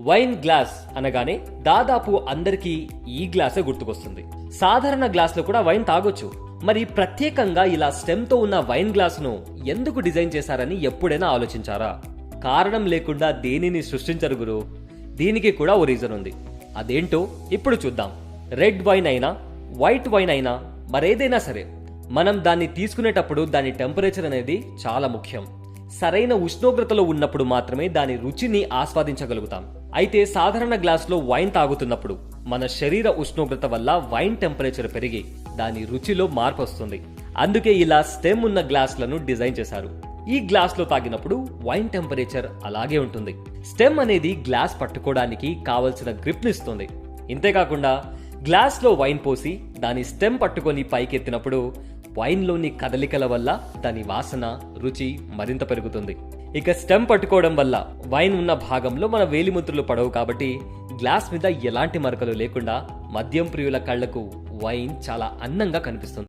Wine glass అనగానే దాదాపు అందరికీ ఈ గ్లాసే గుర్తుకొస్తుంది. సాధారణ గ్లాస్లో కూడా వైన్ తాగొచ్చు. మరి ప్రత్యేకంగా ఇలా స్టెమ్తో ఉన్న వైన్ గ్లాస్ను ఎందుకు డిజైన్ చేశారని ఎప్పుడైనా ఆలోచించారా? కారణం లేకుండా దేనిని సృష్టించరు గురు. దీనికి కూడా ఓ రీజన్ ఉంది. అదేంటో ఇప్పుడు చూద్దాం. రెడ్ వైన్ అయినా వైట్ వైన్ అయినా మరేదైనా సరే మనం దాన్ని తీసుకునేటప్పుడు దాని టెంపరేచర్ అనేది చాలా ముఖ్యం. సరైన ఉష్ణోగ్రతలో ఉన్నప్పుడు మాత్రమే దాని రుచిని ఆస్వాదించగలుగుతాం. అయితే సాధారణ గ్లాసులో వైన్ తాగుతున్నప్పుడు మన శరీర ఉష్ణోగ్రత వల్ల వైన్ టెంపరేచర్ పెరిగి దాని రుచిలో మార్పు వస్తుంది. అందుకే ఇలా స్టెమ్ ఉన్న గ్లాసులను డిజైన్ చేశారు. ఈ గ్లాస్లో తాగినప్పుడు వైన్ టెంపరేచర్ అలాగే ఉంటుంది. స్టెమ్ అనేది గ్లాస్ పట్టుకోవడానికి కావలసిన గ్రిప్నిస్తుంది ఇంతేకాకుండా గ్లాస్లో వైన్ పోసి దాని స్టెమ్ పట్టుకొని పైకెత్తినప్పుడు వైన్లోని కదలికల వల్ల దాని వాసన రుచి మరింత పెరుగుతుంది. ఇక స్టెమ్ పట్టుకోవడం వల్ల వైన్ ఉన్న భాగంలో మన వేలిముద్రలు పడవు కాబట్టి గ్లాస్ మీద ఎలాంటి మరకలు లేకుండా మద్యం ప్రియుల కళ్ళకు వైన్ చాలా అందంగా కనిపిస్తుంది.